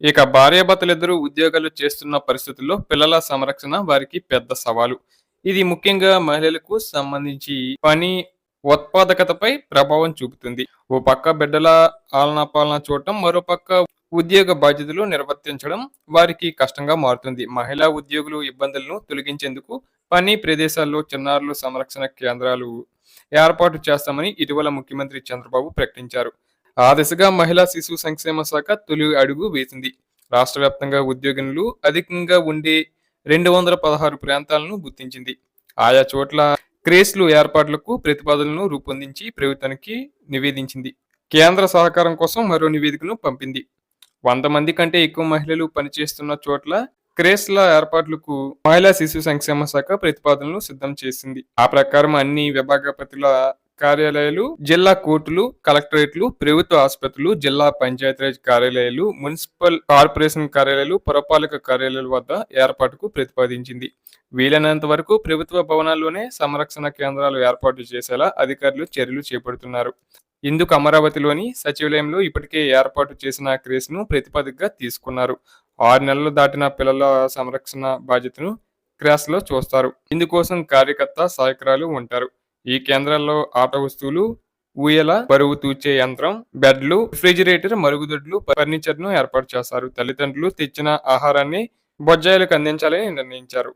ఇక భార్యాభర్తలిద్దరూ ఉద్యోగాలు చేస్తున్న పరిస్థితుల్లో పిల్లల సంరక్షణ వారికి పెద్ద సవాలు. ఇది ముఖ్యంగా మహిళలకు సంబంధించి పని ఉత్పాదకతపై ప్రభావం చూపుతుంది. ఓ పక్క బిడ్డల ఆలనా పాలన చూడటం మరో పక్క ఉద్యోగ బాధ్యతలు నిర్వర్తించడం వారికి కష్టంగా మారుతుంది. మహిళా ఉద్యోగులు ఇబ్బందులను తొలగించేందుకు పని ప్రదేశాల్లో చిన్నారులు సంరక్షణ కేంద్రాలు ఏర్పాటు చేస్తామని ఇటీవల ముఖ్యమంత్రి చంద్రబాబు ప్రకటించారు. ఆ దిశగా మహిళా శిశు సంక్షేమ శాఖ తొలి అడుగు వేసింది. రాష్ట్ర వ్యాప్తంగా ఉద్యోగులు అధికంగా ఉండే రెండు వందల పదహారు ప్రాంతాలను గుర్తించింది. ఆయా చోట్ల క్రేస్లు ఏర్పాట్లకు ప్రతిపాదనలను రూపొందించి ప్రభుత్వానికి నివేదించింది. కేంద్ర సహకారం కోసం మరో నివేదికను పంపింది. వంద మంది కంటే ఎక్కువ మహిళలు పనిచేస్తున్న చోట్ల క్రేస్ల ఏర్పాట్లకు మహిళా శిశు సంక్షేమ శాఖ ప్రతిపాదనలు సిద్ధం చేసింది. ఆ ప్రకారం అన్ని విభాగపతుల కార్యాలయాలు జిల్లా కోర్టులు కలెక్టరేట్లు ప్రభుత్వ ఆసుపత్రులు జిల్లా పంచాయతీరాజ్ కార్యాలయాలు మున్సిపల్ కార్పొరేషన్ కార్యాలయాలు పురపాలక కార్యాలయాల వద్ద ఏర్పాటుకు ప్రతిపాదించింది. వీలైనంత వరకు ప్రభుత్వ భవనాల్లోనే సంరక్షణ కేంద్రాలు ఏర్పాటు చేసేలా అధికారులు చర్యలు చేపడుతున్నారు. ఇందుకు అమరావతిలోని సచివాలయంలో ఇప్పటికే ఏర్పాటు చేసిన క్రేస్ను ప్రతిపాదికగా తీసుకున్నారు. ఆరు నెలలు దాటిన పిల్లల సంరక్షణ బాధ్యతను క్రాస్లో చూస్తారు. ఇందుకోసం కార్యకర్త సహాయకురాలు ఉంటారు. ఈ కేంద్రాల్లో ఆట వస్తువులు ఊయల బరువు తూచే యంత్రం బెడ్లు రిఫ్రిజిరేటర్ మరుగుదొడ్లు ఫర్నిచర్ను ఏర్పాటు చేస్తారు. తల్లిదండ్రులు తెచ్చిన ఆహారాన్ని బొజ్జాయిలకు అందించాలని నిర్ణయించారు.